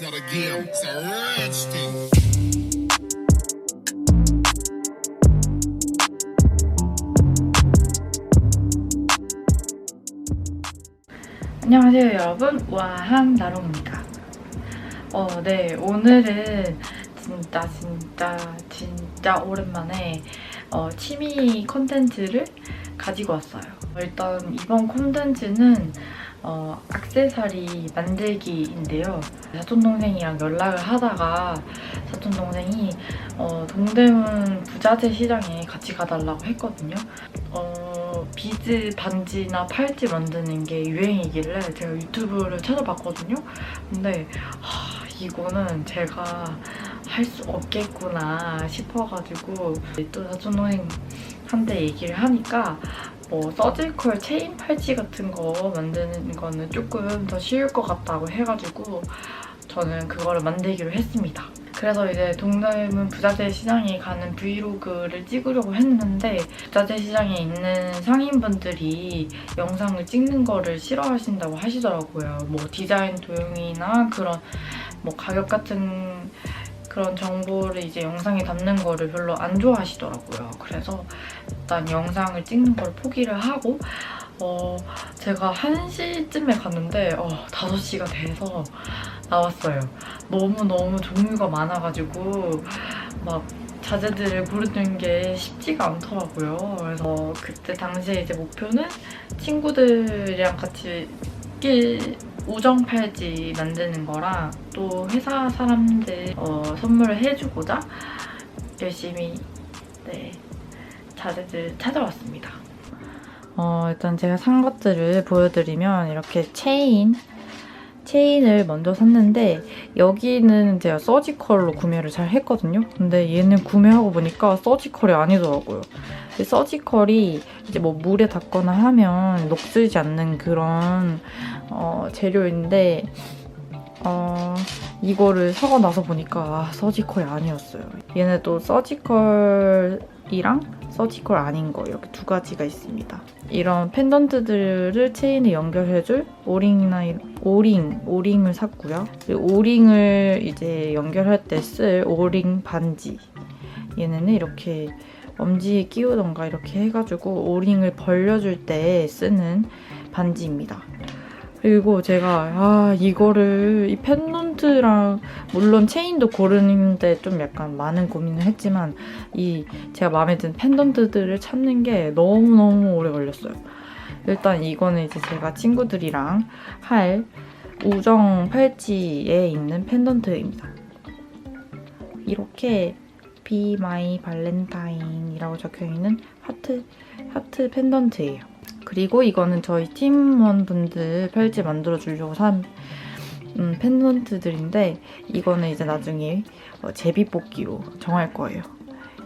Not a game, it's a rich thing. 안녕하세요 여러분. 우아한 나롱입니다. 어, 네 오늘은 진짜 진짜 진짜 오랜만에 어, 취미 콘텐츠를 가지고 왔어요. 일단 이번 콘텐츠는 어, 악세사리 만들기인데요 사촌동생이랑 연락을 하다가 사촌동생이 어, 동대문 부자재 시장에 같이 가달라고 했거든요 어, 비즈 반지나 팔찌 만드는 게 유행이길래 제가 유튜브를 찾아봤거든요. 근데 하, 이거는 제가 할 수 없겠구나 싶어가지고 또 사촌동생한테 얘기를 하니까 뭐 서지컬 체인 팔찌 같은 거 만드는 거는 조금 더 쉬울 것 같다고 해가지고 저는 그거를 만들기로 했습니다. 그래서 이제 동대문 부자재 시장에 가는 브이로그를 찍으려고 했는데 부자재 시장에 있는 상인분들이 영상을 찍는 거를 싫어하신다고 하시더라고요. 뭐 디자인 도용이나 그런 뭐 가격 같은 그런 정보를 이제 영상에 담는 거를 별로 안 좋아하시더라고요. 그래서 일단 영상을 찍는 걸 포기를 하고 어, 제가 1시쯤에 갔는데 어, 5시가 돼서 나왔어요. 너무너무 종류가 많아가지고 막 자재들을 고르는 게 쉽지가 않더라고요. 그래서 그때 당시에 이제 목표는 친구들이랑 같이 끼 우정 팔찌 만드는 거랑 또 회사 사람들 어, 선물을 해주고자 열심히 네, 자재들 찾아왔습니다. 어, 일단 제가 산 것들을 보여드리면 이렇게 체인 체인을 먼저 샀는데 여기는 제가 서지컬로 구매를 잘 했거든요. 근데 얘는 구매하고 보니까 서지컬이 아니더라고요. 서지컬이 이제 뭐 물에 닿거나 하면 녹슬지 않는 그런 어, 재료인데 어, 이거를 사고 나서 보니까 아, 서지컬이 아니었어요. 얘는 또 서지컬이랑 서지컬 아닌 거 이렇게 두 가지가 있습니다. 이런 펜던트들을 체인에 연결해줄 오링이나 이- 오링, 오링을 샀고요. 오링을 이제 연결할 때 쓸 오링 반지. 얘네는 이렇게 엄지에 끼우던가 이렇게 해가지고 오링을 벌려줄 때 쓰는 반지입니다. 그리고 제가 아 이거를 이 펜던 트랑 물론 체인도 고르는데 좀 약간 많은 고민을 했지만 이 제가 마음에 드는 펜던트들을 찾는 게 너무너무 오래 걸렸어요. 일단 이거는 이제 제가 친구들이랑 할 우정 팔찌에 있는 펜던트입니다. 이렇게 Be My Valentine이라고 적혀 있는 하트 하트 펜던트예요. 그리고 이거는 저희 팀원분들 팔찌 만들어 주려고 산 음, 펜던트들인데 이거는 이제 나중에 어, 제비뽑기로 정할 거예요.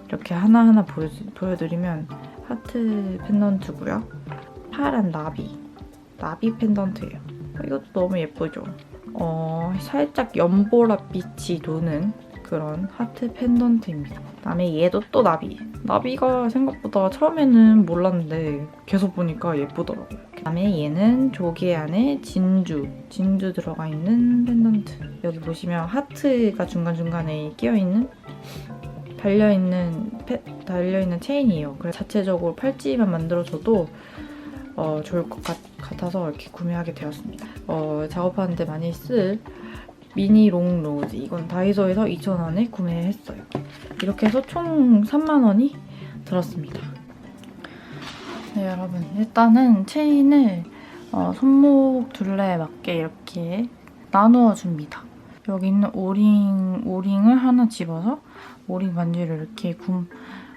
이렇게 하나하나 보여, 보여드리면 하트 펜던트고요. 파란 나비, 나비 펜던트예요. 어, 이것도 너무 예쁘죠? 어, 살짝 연보라빛이 도는 그런 하트 펜던트입니다. 그다음에 얘도 또 나비. 나비가 생각보다 처음에는 몰랐는데 계속 보니까 예쁘더라고요. 그다음에 얘는 조개 안에 진주, 진주 들어가 있는 펜던트. 여기 보시면 하트가 중간중간에 끼어 있는 달려 있는 페, 달려 있는 체인이에요. 그래서 자체적으로 팔찌만 만들어줘도 어, 좋을 것 같, 같아서 이렇게 구매하게 되었습니다. 어, 작업하는데 많이 쓸 미니 롱 로즈. 이건 다이소에서 2,000원에 구매했어요. 이렇게 해서 총 3만 원이 들었습니다. 네, 여러분. 일단은 체인을 어, 손목 둘레에 맞게 이렇게 나누어 줍니다. 여기 있는 오링, 오링을 하나 집어서 오링 반지를 이렇게 굼,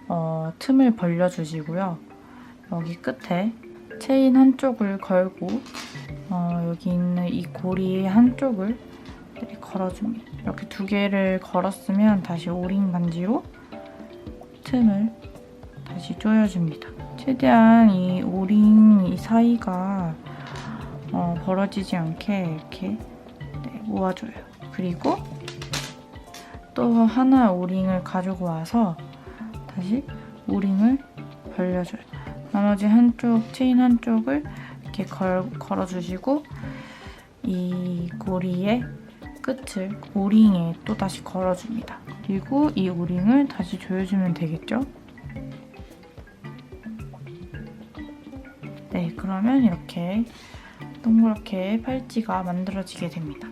어, 틈을 벌려주시고요. 여기 끝에 체인 한쪽을 걸고 어, 여기 있는 이 고리 한쪽을 걸어줍니다. 이렇게 두 개를 걸었으면 다시 오링 반지로 틈을 다시 조여줍니다. 최대한 이 오링 이 사이가 어, 벌어지지 않게 이렇게 네, 모아줘요. 그리고 또 하나 오링을 가지고 와서 다시 오링을 벌려줘요. 나머지 한쪽 체인 한쪽을 이렇게 걸, 걸어주시고 이 고리에 끝을 오링에 또 다시 걸어줍니다. 그리고 이 오링을 다시 조여주면 되겠죠? 네, 그러면 이렇게 동그랗게 팔찌가 만들어지게 됩니다.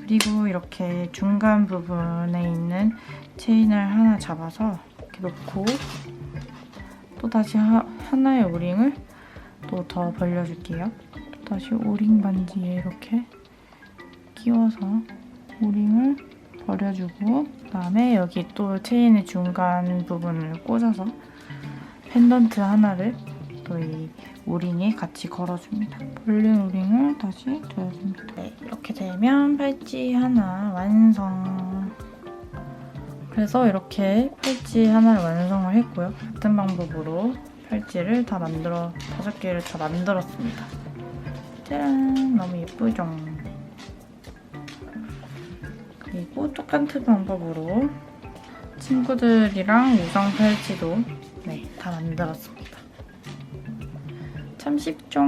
그리고 이렇게 중간 부분에 있는 체인을 하나 잡아서 이렇게 놓고 또 다시 하, 하나의 오링을 또 더 벌려줄게요. 또 다시 오링 반지에 이렇게 끼워서 오링을 버려주고 그다음에 여기 또 체인의 중간 부분을 꽂아서 펜던트 하나를 또이 오링에 같이 걸어줍니다. 벌린 오링을 다시 조여줍니다. 네, 이렇게 되면 팔찌 하나 완성. 그래서 이렇게 팔찌 하나를 완성을 했고요. 같은 방법으로 팔찌를 다 만들어 다섯 개를 다 만들었습니다. 짜란, 너무 예쁘죠? 그리고 똑같은 방법으로 친구들이랑 우정 팔찌도 네, 다 만들었습니다. 참 쉽죠?